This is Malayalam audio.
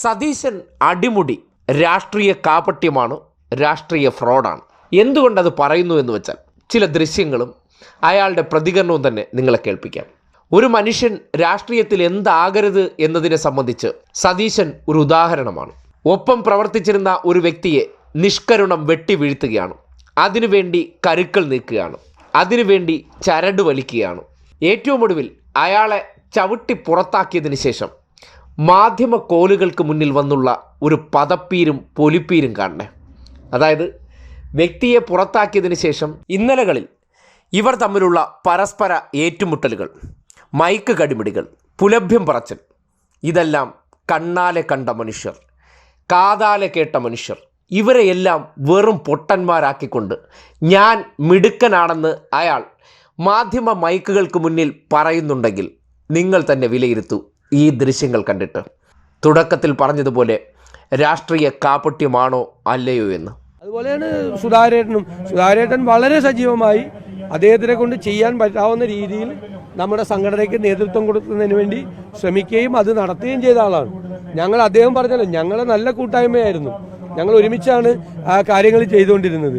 സതീശൻ അടിമുടി രാഷ്ട്രീയ കാപട്യമാണ് രാഷ്ട്രീയ ഫ്രോഡാണ്. എന്തുകൊണ്ടത് പറയുന്നു എന്ന് വെച്ചാൽ ചില ദൃശ്യങ്ങളും അയാളുടെ പ്രതികരണവും തന്നെ നിങ്ങളെ കേൾപ്പിക്കാം. ഒരു മനുഷ്യൻ രാഷ്ട്രീയത്തിൽ എന്താകരുത് എന്നതിനെ സംബന്ധിച്ച് സതീശൻ ഒരു ഉദാഹരണമാണ്. ഒപ്പം പ്രവർത്തിച്ചിരുന്ന ഒരു വ്യക്തിയെ നിഷ്കരുണം വെട്ടി വീഴ്ത്തുകയാണ്. അതിനുവേണ്ടി കരുക്കൾ നീക്കുകയാണ്. അതിനുവേണ്ടി ചരട് വലിക്കുകയാണ്. ഏറ്റവും ഒടുവിൽ അയാളെ ചവിട്ടി പുറത്താക്കിയതിന് ശേഷം മാധ്യമ കോലുകൾക്ക് മുന്നിൽ വന്നുള്ള ഒരു പതപ്പീരും പൊലിപ്പീരും കാണണേ. അതായത് വ്യക്തിയെ പുറത്താക്കിയതിന് ശേഷം ഇന്നലകളിൽ ഇവർ തമ്മിലുള്ള പരസ്പര ഏറ്റുമുട്ടലുകൾ മൈക്ക് കടിമിടികൾ പുലഭ്യം പറച്ചൽ ഇതെല്ലാം കണ്ണാലെ കണ്ട മനുഷ്യർ കാതാലെ കേട്ട മനുഷ്യർ ഇവരെയെല്ലാം വെറും പൊട്ടന്മാരാക്കിക്കൊണ്ട് ഞാൻ മിടുക്കനാണെന്ന് അയാൾ മാധ്യമ മൈക്കുകൾക്ക് മുന്നിൽ പറയുന്നുണ്ടെങ്കിൽ നിങ്ങൾ തന്നെ വിലയിരുത്തൂ. ഈ ദൃശ്യങ്ങൾ കണ്ടിട്ട്. തുടക്കത്തിൽ പറഞ്ഞതുപോലെ രാഷ്ട്രീയ കാപട്യമാണോ അല്ലയോ എന്ന്. അതുപോലെയാണ് സുധാരേട്ടനും സുധാരേട്ടൻ വളരെ സജീവമായി അദ്ദേഹത്തിനെ കൊണ്ട് ചെയ്യാൻ പറ്റാവുന്ന രീതിയിൽ നമ്മുടെ സംഘടനയ്ക്ക് നേതൃത്വം കൊടുക്കുന്നതിന് വേണ്ടി ശ്രമിക്കുകയും അത് നടത്തുകയും ചെയ്ത ആളാണ്. ഞങ്ങൾ അദ്ദേഹം പറഞ്ഞല്ലോ ഞങ്ങൾ നല്ല കൂട്ടായ്മയായിരുന്നു. ഞങ്ങൾ ഒരുമിച്ചാണ് ആ കാര്യങ്ങൾ ചെയ്തുകൊണ്ടിരുന്നത്.